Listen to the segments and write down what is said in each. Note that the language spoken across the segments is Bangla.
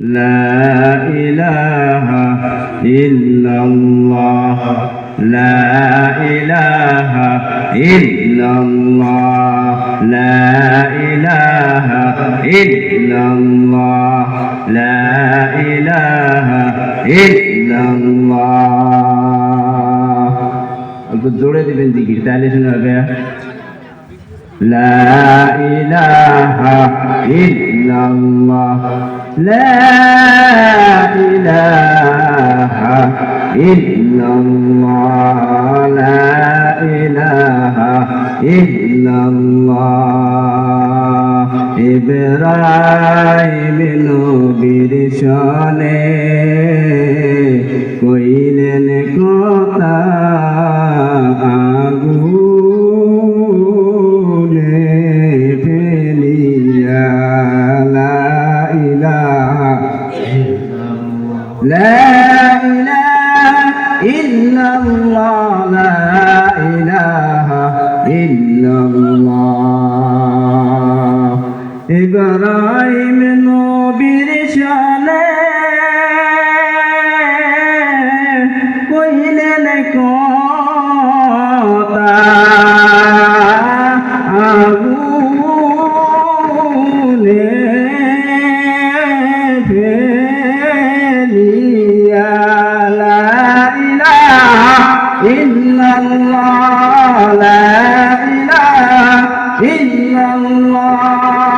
لا إله إلا الله لا إله إلا الله لا إله إلا الله لا إله إلا الله أنت زورة بنتي كتالي شنو لا إله إلا الله لا إله إلا الله لا إله إلا الله إبراهيم নবীর শনে কইলেন শানে কইলেন কথা আগুনে ফেলিয়া লা ইলাহা ইল্লাল্লাহ লা ইলাহা ইল্লাল্লাহ।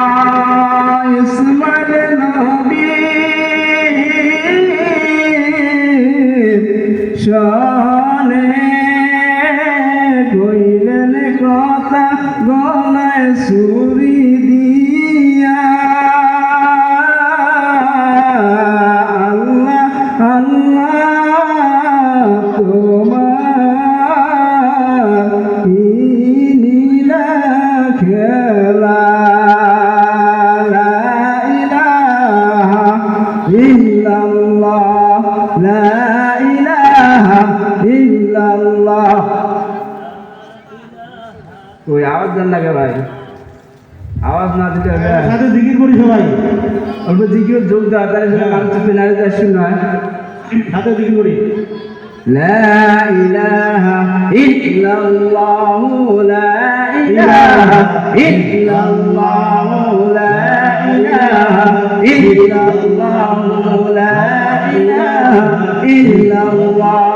অল্প জিকির যোগ দেওয়া তাহলে যেন মানুষ পেনারে দেওয়ার শূন্য হয় সাথে জিকির করি لا إله إلا الله لا إله إلا الله لا إله إلا الله لا إله إلا الله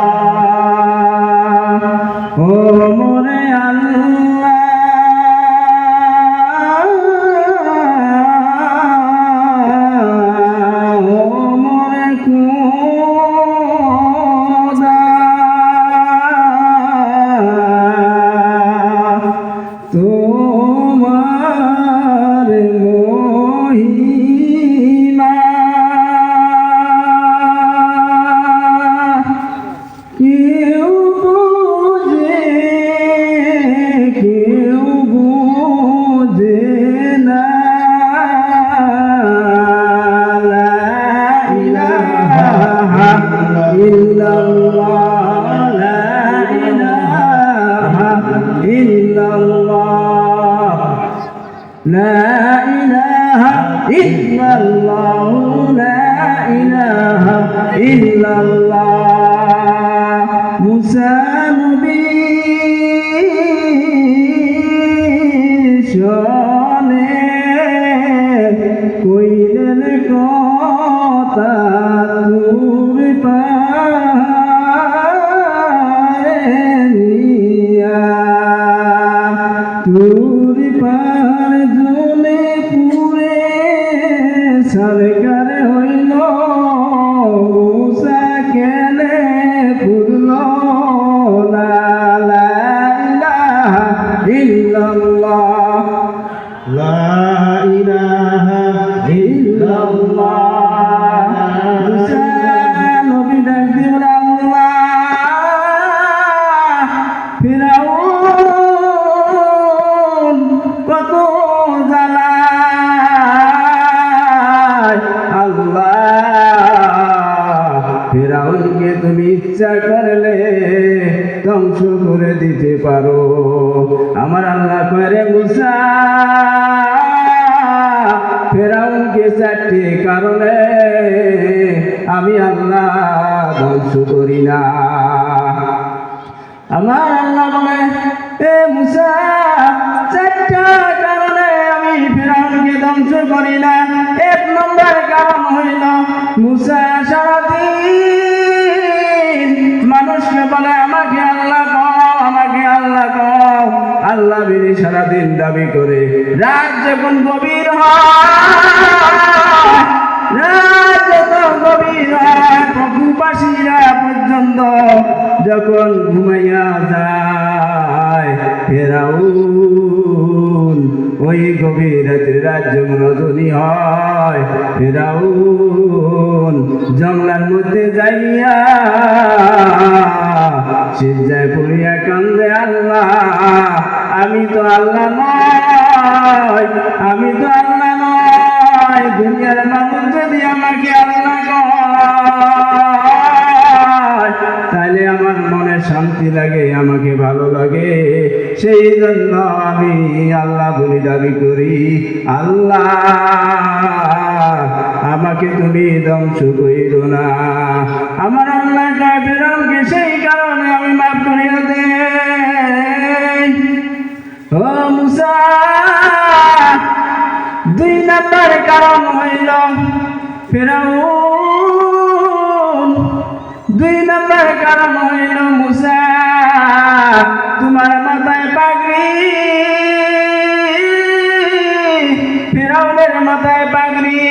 الله لا إله إلا الله موسى نبي শনে কইলেন কথা তুমি পারিয়া তুর পার জলে পুরে সরকার হইল ভাগ্যে কারণে আমি আল্লাহ ধ্বংস করি না। আমার আল্লাহ বলে এ মুসা আল্লাহ বিনি সারাদিন দাবি করে, রাত যখন গভীর হয় পর্যন্ত যখন ঘুমাইয়া যায়, ফেরাউন ওই গভীর রাত্রে রাত যখন রজনী হয়, ফেরাউন জঙ্গলার মধ্যে যাইয়া সিজায় পড়িয়া কান্দে, আল্লাহ আমি তো আল্লাহ নয়, আমি তো আল্লাহ নয়। দুনিয়ার মানুষ যদি আমাকে আল্লাহ কয় তাহলে আমার মনে শান্তি লাগে, আমাকে ভালো লাগে। সেই জন্য আমি আল্লাহ বলি, দাবি করি, আল্লাহ, আমাকে তুমি ধ্বংস করিল না। আমার আল্লাহ কাফেরকে সেই কারণে আমি মাফ করিয়া ও মুসা, দুই নাম্বার কারণ হইল ফেরাউন। দুই নম্বর কারণ হইল মুসা, তোমার মাথায় পাগড়ি। ফেরাউনের মাথায় পাগড়ি,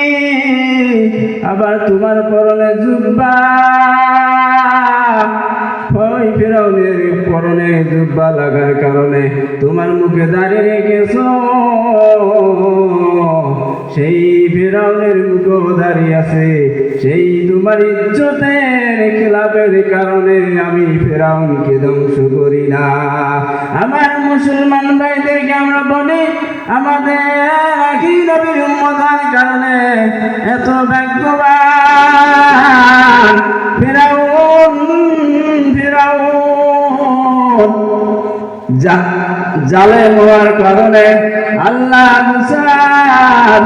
আবার তোমার পরনে জুব্বা। ওই ফেরাউনের পরনে জুব্বা লাগার তোমার মুখে দাঁড়িয়ে রেখেছ? সেই ফেরাউনের মুখও দাঁড়িয়ে আছে, সেই তোমার ইজ্জতের খেলাপের কারণে আমি ফেরাউনকে ধ্বংস করি না। আমার মুসলমান ভাইদেরকে আমরা বলি, আমাদের নবীর কারণে এত ভাগ্যবান। ফেরাউন ফেরাউন জা- জালে হওয়ার কারণে আল্লাহ মুসার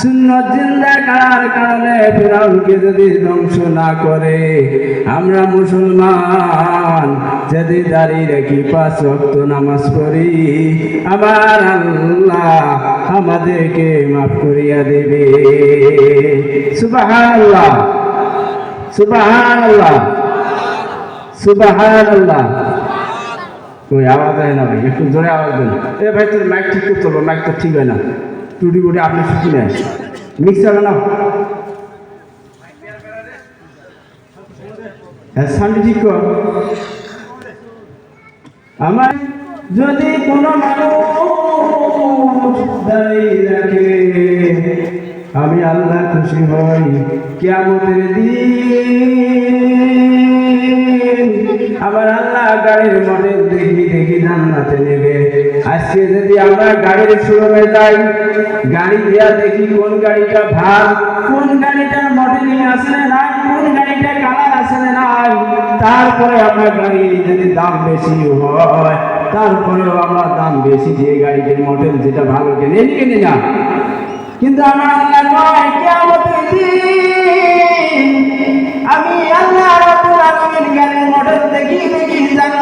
সুন্নত জিন্দা করার কারণে যদি ধ্বংস না করে, আমরা মুসলমান যদি দাঁড়িয়ে রাখি পাঁচ রক্ত নামাজ পড়ি, আবার আল্লাহ আমাদেরকে মাফ করিয়া দেবে। সুবাহান আল্লাহ সুবাহান আল্লাহ সুবাহান আওয়াজ হয় না ভাই, একটু জোরে আওয়াজ দেন। এ ভাই, তোর মাইক ঠিক করতে হবে মাইক তো ঠিক হয় না। বুটি আপনি নেন। মিক্সার না হ্যাঁ সামনে ঠিক কর। আমার যদি কোনো মানুষ দাঁড়িয়ে রাখে, আমি আল্লাহ খুশি হই। কেমতের দিন জান্নাতে নেবে। আজকে যদি আমরা গাড়ির শোরুমে যাই, গাড়ি দিয়া দেখি কোন গাড়িটা ভাগ কোন গাড়িটার মডেলিং আছে না কোন গাড়িটা কালার আছে না তারপরে আমরা গাড়ি যদি দাম বেশি হয়, তারপরেও আমরা দাম বেশি দিয়ে গাড়িটির মডেল যেটা ভালো কিনে কিনি না কিন্তু আমার আল্লাহ কয়, কিয়ামতের আমি আল্লাহ রাব্বুল আলামিন গাড়ির মডেল দেখি দেখি জান্নাতে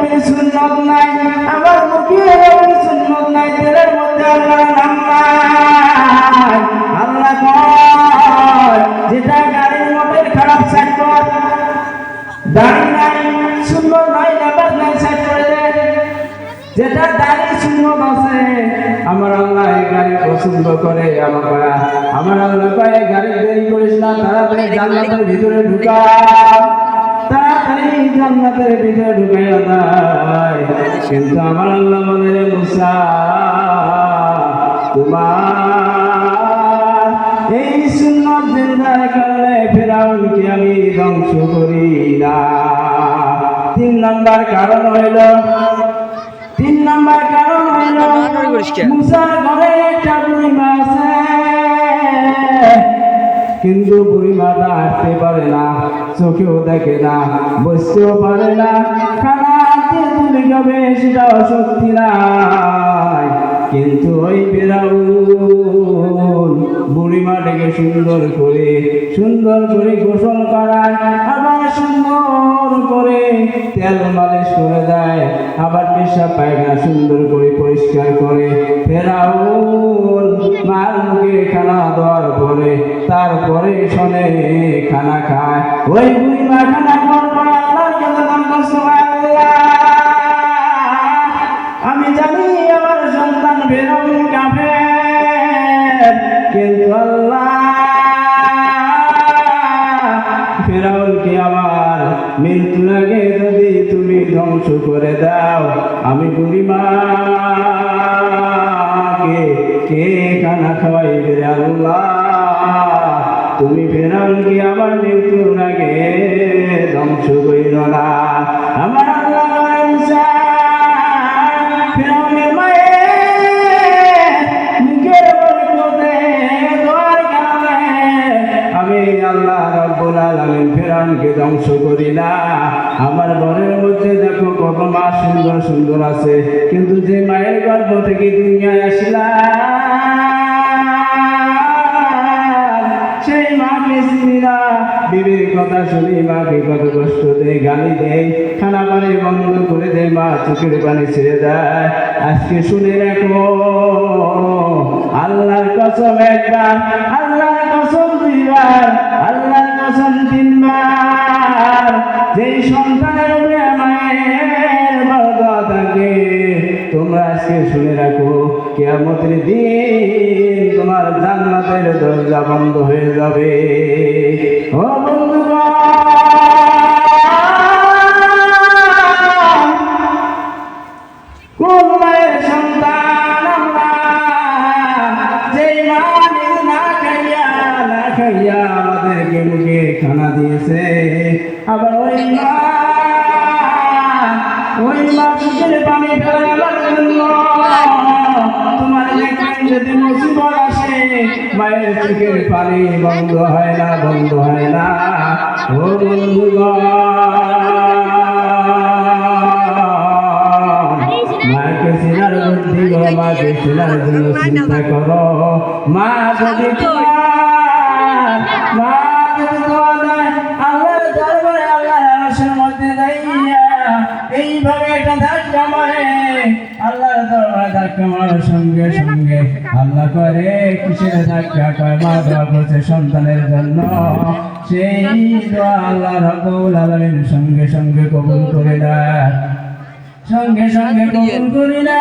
নবীর সুন্নত নাই, আমার মুখে নবীর সুন্নত নাই, দিলের মধ্যে আল্লাহর নাম নাই। আল্লাহ কয়, যেটা গাড়ির মধ্যে খারাপ কর দাড়ি নাই, সুন্দর নাই, নামাজ নাই সাইড যেটা দাড়ি সুন্নত আছে, আমার আল্লাহ এই গাড়ি পছন্দ করে, আমার আমার আল্লাহ কয় গাড়ি দেরি করিস না, তাড়াতাড়ি জান্নাতের ভিতরে ঢুকা। তাড়াতাড়ি জান্নাতের ভিতরে ঢুকাইয়া দেয় কিন্তু আমার আল্লাহ বলে মুসা তোমার এই সুন্নত জিন্দার কারণে ফেরাউনকে আমি ধ্বংস করি না। তিন নাম্বার কারণ হইল তিন নাম্বার কারণ হইল মুসার ঘরে একটা বুড়িমা আছে। কিন্তু বুড়িমাটা হাঁটতে পারে না, চোখেও দেখে না, বসতেও পারে না। খানা হাতে তুলে যাবে, সেটাও সত্যি নাই কিন্তু ওই বেড়াউন বুড়িমা ডেকে সুন্দর করে সুন্দর করে গোসল করায়, আবার সুন্দর করে তেল মালিশ করে দেয়, আবার পেশাব পায়খানা সুন্দর করে পরিষ্কার করে। ফেরাউন মার মুখে খানা দেওয়ার পরে তারপরে শোনে খানা খায়। ওই বুড়িমা খানা খাওয়ার কাছে ফেরাউনকে আমার মৃত্যুর আগে যদি তুমি ধ্বংস করে দাও, আমি বুড়িমাকে কে খানা খাওয়াইবে রে আল্লাহ? তুমি ফেরাউনকে আমার মৃত্যুর আগে ধ্বংস করিল না। আমার আল্লাহ সুন্দর আছে। কিন্তু যে মায়ের গর্ভ থেকে দুনিয়ায় আসলাম, সেই বিবির কথা শুনি কষ্ট দেয়, গালি দেয়, খানা পানি বন্ধ করে দেয়, মা চোখের পানি ছেড়ে দেয়। আজকে শুনে রাখো, আল্লাহর কসম একবার, আল্লাহর কসম দুইবার, আল্লাহর কসম তিনবার। যেই সন্তানের উপরে আজকে শুনে রাখো কেয়ামতের দিন তোমার জান্নাতের দরজা বন্ধ হয়ে যাবে। ও বন্ধুগণ! মায়ের চোখের পানি বন্ধ হয় না বন্ধ হয় না। ও বন্ধুগণ মাকে সিনার বুদ্ধি গো মাকে সিনার জন্য চিন্তা করো। মা যদি তোমার মা যদি তোমার দেয়, আল্লাহর দরবারে আল্লাহর আরশের মধ্যে দাঁড়িয়ে সঙ্গে সঙ্গে আল্লাহ সন্তানের জন্য সেই আল্লাহ আলামিন সঙ্গে সঙ্গে কবুল করে দেয় সঙ্গে সঙ্গে কবুল করি না